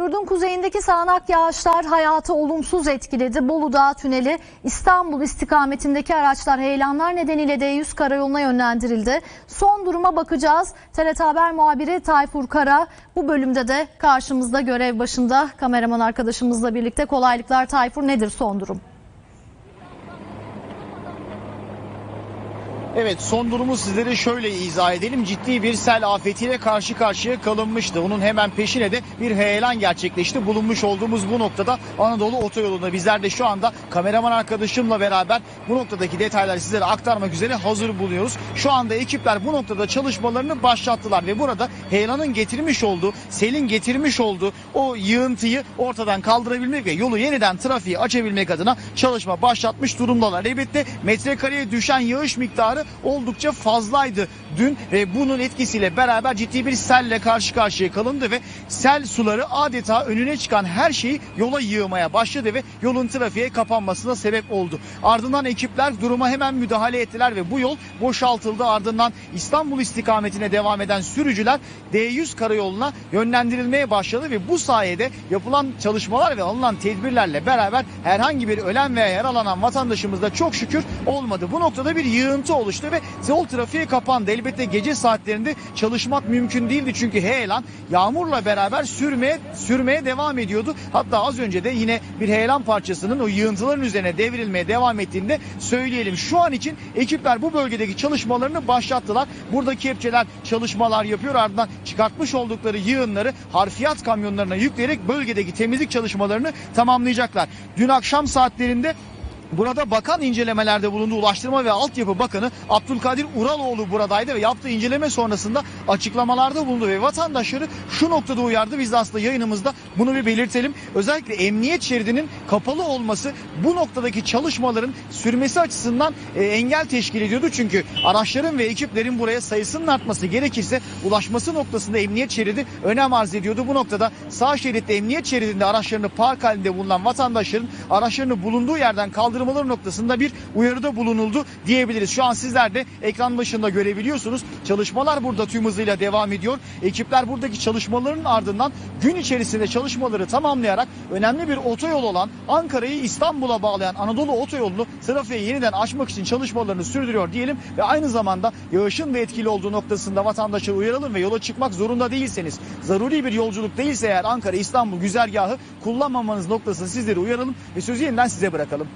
Yurdun kuzeyindeki sağanak yağışlar hayatı olumsuz etkiledi. Bolu Dağı Tüneli İstanbul istikametindeki araçlar heyelanlar nedeniyle D100 karayoluna yönlendirildi. Son duruma bakacağız. TRT Haber muhabiri Tayfur Kara bu bölümde de karşımızda görev başında kameraman arkadaşımızla birlikte kolaylıklar Tayfur nedir son durum? Evet son durumu sizlere şöyle izah edelim. Ciddi bir sel afetiyle karşı karşıya kalınmıştı. Onun hemen peşine de bir heyelan gerçekleşti. Bulunmuş olduğumuz bu noktada Anadolu Otoyolu'nda bizler de şu anda kameraman arkadaşımla beraber bu noktadaki detayları sizlere aktarmak üzere hazır bulunuyoruz. Şu anda ekipler bu noktada çalışmalarını başlattılar ve burada heyelanın getirmiş olduğu, selin getirmiş olduğu o yığıntıyı ortadan kaldırabilmek ve yolu yeniden trafiğe açabilmek adına çalışma başlatmış durumdalar. Elbette metrekareye düşen yağış miktarı oldukça fazlaydı dün ve bunun etkisiyle beraber ciddi bir selle karşı karşıya kalındı ve sel suları adeta önüne çıkan her şeyi yola yığmaya başladı ve yolun trafiğe kapanmasına sebep oldu. Ardından ekipler duruma hemen müdahale ettiler ve bu yol boşaltıldı. Ardından İstanbul istikametine devam eden sürücüler D100 karayoluna yönlendirilmeye başladı ve bu sayede yapılan çalışmalar ve alınan tedbirlerle beraber herhangi bir ölen veya yaralanan vatandaşımız da çok şükür olmadı. Bu noktada bir yığıntı oluştu ve yol trafiğe kapandı. Elbette gece saatlerinde çalışmak mümkün değildi çünkü heyelan yağmurla beraber sürmeye sürmeye devam ediyordu. Hatta az önce de yine bir heyelan parçasının o yığıntıların üzerine devrilmeye devam ettiğinde söyleyelim. Şu an için ekipler bu bölgedeki çalışmalarını başlattılar. Burada kepçeler çalışmalar yapıyor. Ardından çıkartmış oldukları yığınları harfiyat kamyonlarına yükleyerek bölgedeki temizlik çalışmalarını tamamlayacaklar. Dün akşam saatlerinde Burada bakan incelemelerde bulundu. Ulaştırma ve Altyapı Bakanı Abdülkadir Uraloğlu buradaydı ve yaptığı inceleme sonrasında açıklamalarda bulundu ve vatandaşları şu noktada uyardı. Biz de aslında yayınımızda bunu bir belirtelim. Özellikle emniyet şeridinin kapalı olması bu noktadaki çalışmaların sürmesi açısından e, engel teşkil ediyordu. Çünkü araçların ve ekiplerin buraya sayısının artması gerekirse ulaşması noktasında emniyet şeridi önem arz ediyordu. Bu noktada sağ şeritte emniyet şeridinde araçlarını park halinde bulunan vatandaşların araçlarını bulunduğu yerden kaldırmaları noktasında bir uyarıda bulunuldu diyebiliriz. Şu an sizler de ekran başında görebiliyorsunuz. Çalışmalar burada tüm hızıyla devam ediyor. Ekipler buradaki çalışmaların ardından gün içerisinde çalışmaları tamamlayarak önemli bir otoyol olan Ankara'yı İstanbul'a bağlayan Anadolu Otoyolu'nu trafiğe yeniden açmak için çalışmalarını sürdürüyor diyelim ve aynı zamanda yağışın da etkili olduğu noktasında vatandaşları uyaralım ve yola çıkmak zorunda değilseniz, zaruri bir yolculuk değilse eğer Ankara İstanbul güzergahı kullanmamanız noktasını sizleri uyaralım ve sözü yeniden size bırakalım.